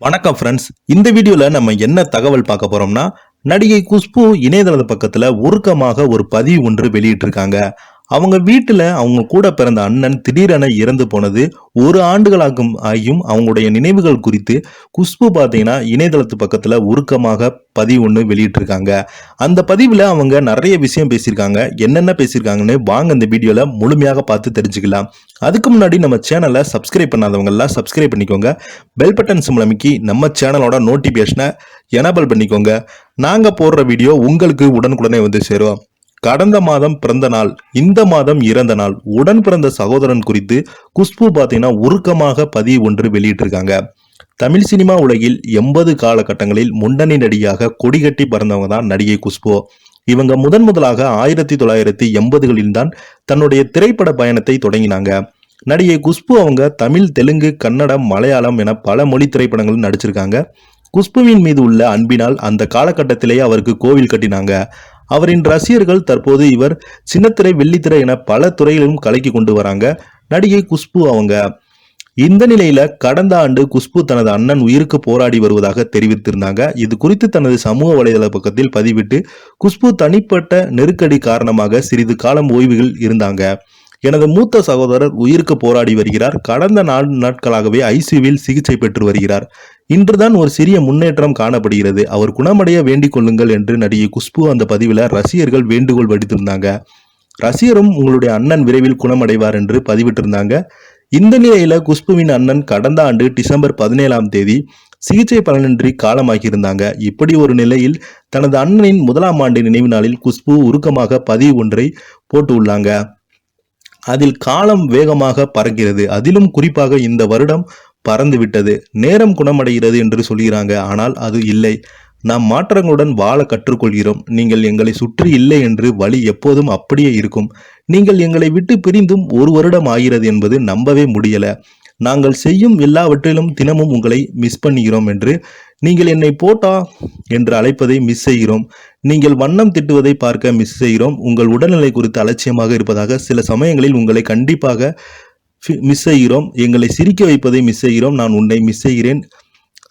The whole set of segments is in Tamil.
வணக்கம் ஃப்ரெண்ட்ஸ் இந்த வீடியோல நம்ம என்ன தகவல் பார்க்க போறோம்னா நடிகை குஷ்பு இணையதள பக்கத்துல உருக்கமாக ஒரு பதிவு ஒன்று வெளியிட்டிருக்காங்க. அவங்க வீட்டில் அவங்க கூட பிறந்த அண்ணன் திடீரென இறந்து போனது ஒரு ஆண்டுகளாகும் ஆகியும் அவங்களுடைய நினைவுகள் குறித்து குஷ்பு பார்த்தீங்கன்னா இணையதளத்து பக்கத்தில் உருக்கமாக பதிவு ஒன்று வெளியிட்டிருக்காங்க. அந்த பதிவில் அவங்க நிறைய விஷயம் பேசியிருக்காங்க. என்னென்ன பேசியிருக்காங்கன்னு வாங்க இந்த வீடியோவில் முழுமையாக பார்த்து தெரிஞ்சுக்கலாம். அதுக்கு முன்னாடி நம்ம சேனலை சப்ஸ்கிரைப் பண்ணாதவங்கெல்லாம் சப்ஸ்கிரைப் பண்ணிக்கோங்க. பெல் பட்டன் சிம்ல அமைக்கி நம்ம சேனலோட நோட்டிஃபிகேஷனை எனபிள் பண்ணிக்கோங்க. நாங்கள் போடுற வீடியோ உங்களுக்கு உடனுக்குடனே வந்து சேரும். கடந்த மாதம் பிறந்த நாள் இந்த மாதம் இறந்த நாள் உடன் பிறந்த சகோதரன் குறித்து குஷ்பு பார்த்தீங்கன்னா உருக்கமாக பதிவு ஒன்று வெளியிட்டிருக்காங்க. தமிழ் சினிமா உலகில் எண்பது காலகட்டங்களில் முன்னணி நடிகையாக கொடிகட்டி பறந்தவங்க தான் நடிகை குஷ்பு. இவங்க முதன் முதலாக ஆயிரத்தி தொள்ளாயிரத்தி எண்பதுகளில் தான் தன்னுடைய திரைப்பட பயணத்தை தொடங்கினாங்க. நடிகை குஷ்பு அவங்க தமிழ் தெலுங்கு கன்னடம் மலையாளம் என பல மொழி திரைப்படங்கள் நடிச்சிருக்காங்க. குஷ்புவின் மீது உள்ள அன்பினால் அந்த காலகட்டத்திலேயே அவருக்கு கோவில் கட்டினாங்க. அவரின் ரசிகர்கள் தற்போது இவர் சின்னத்திரை வெள்ளித்திரை என பல துறைகளிலும் கலக்கி கொண்டு வராங்க. நடிகை குஷ்பு அவங்க. இந்த நிலையில கடந்த ஆண்டு குஷ்பு தனது அண்ணன் உயிருக்கு போராடி வருவதாக தெரிவித்திருந்தாங்க. இது குறித்து தனது சமூக வலைதள பக்கத்தில் பதிவிட்டு குஷ்பு தனிப்பட்ட நெருக்கடி காரணமாக சிறிது காலம் ஓய்வுகள் இருந்தாங்க. எனது மூத்த சகோதரர் உயிருக்கு போராடி வருகிறார். கடந்த நான்கு நாட்களாகவே ஐசியூவில் சிகிச்சை பெற்று வருகிறார். இன்றுதான் ஒரு சிறிய முன்னேற்றம் காணப்படுகிறது. அவர் குணமடைய வேண்டிக் கொள்ளுங்கள் என்று நடிகை குஷ்பு அந்த பதிவில் ரசிகர்கள் வேண்டுகோள் வடித்திருந்தாங்க. ரசிகரும் உங்களுடைய அண்ணன் விரைவில் குணமடைவார் என்று பதிவிட்டிருந்தாங்க. இந்த நிலையில குஷ்புவின் அண்ணன் கடந்த ஆண்டு டிசம்பர் பதினேழாம் தேதி சிகிச்சை பலனின்றி காலமாகியிருந்தாங்க. இப்படி ஒரு நிலையில் தனது அண்ணனின் முதலாம் ஆண்டு நினைவு நாளில் குஷ்பு உருக்கமாக பதிவு ஒன்றை போட்டு உள்ளாங்க. அதில் காலம் வேகமாக பறக்கிறது. அதிலும் குறிப்பாக இந்த வருடம் பறந்து விட்டது நேரம் குணமடைகிறது என்று சொல்கிறாங்க ஆனால் அது இல்லை. நாம் மாற்றங்களுடன் வாழ கற்றுக்கொள்கிறோம். நீங்கள் எங்களை சுற்றி இல்லை என்று வழி எப்போதும் அப்படியே இருக்கும். நீங்கள் எங்களை விட்டு பிரிந்தும் ஒரு வருடம் ஆகிறது என்பது நம்பவே முடியல. நாங்கள் செய்யும் எல்லாவற்றிலும் தினமும் உங்களை மிஸ் பண்ணுகிறோம் என்று நீங்கள் என்னை போட்டா என்று அழைப்பதை மிஸ் செய்கிறோம். நீங்கள் வண்ணம் திட்டுவதை பார்க்க மிஸ் செய்கிறோம். உங்கள் உடல்நிலை குறித்து அலட்சியமாக இருப்பதாக சில சமயங்களில் உங்களை கண்டிப்பாக மிஸ் செய்கிறோம். எங்களை சிரிக்க வைப்பதை மிஸ் செய்கிறோம். நான் உன்னை மிஸ் செய்கிறேன்.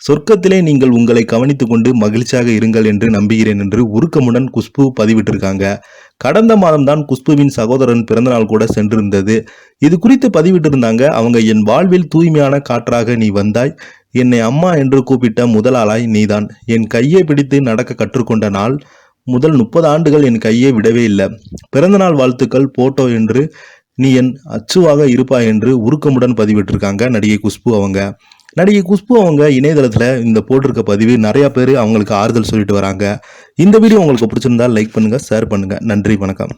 சொர்க்கத்திலே நீங்கள் உங்களை கவனித்து கொண்டு மகிழ்ச்சியாக இருங்கள் என்று நம்புகிறேன் என்று உருக்கமுடன் குஷ்பு பதிவிட்டிருக்காங்க. கடந்த மாதம்தான் குஷ்புவின் சகோதரன் பிறந்தநாள் கூட சென்றிருந்தது. இது குறித்து பதிவிட்டிருந்தாங்க. அவங்க என் வாழ்வில் தூய்மையான காற்றாக நீ வந்தாய். என்னை அம்மா என்று கூப்பிட்ட முதல் ஆளாய் நீதான். என் கையை பிடித்து நடக்க கற்றுக்கொண்ட நாள். முதல் முப்பது ஆண்டுகள் என் கையை விடவே இல்லை. பிறந்தநாள் வாழ்த்துக்கள் போட்டோ என்று நீ என் அச்சுவாக இருப்பாய் என்று உருக்கமுடன் பதிவிட்டிருக்காங்க நடிகை குஷ்பு அவங்க. நடிகை குஷ்பு அவங்க இணையதளத்தில் இந்த போட்டிருக்க பதிவு நிறைய பேர் அவங்களுக்கு ஆறுதல் சொல்லிட்டு வராங்க. இந்த வீடியோ உங்களுக்கு பிடிச்சிருந்தா லைக் பண்ணுங்க ஷேர் பண்ணுங்க. நன்றி வணக்கம்.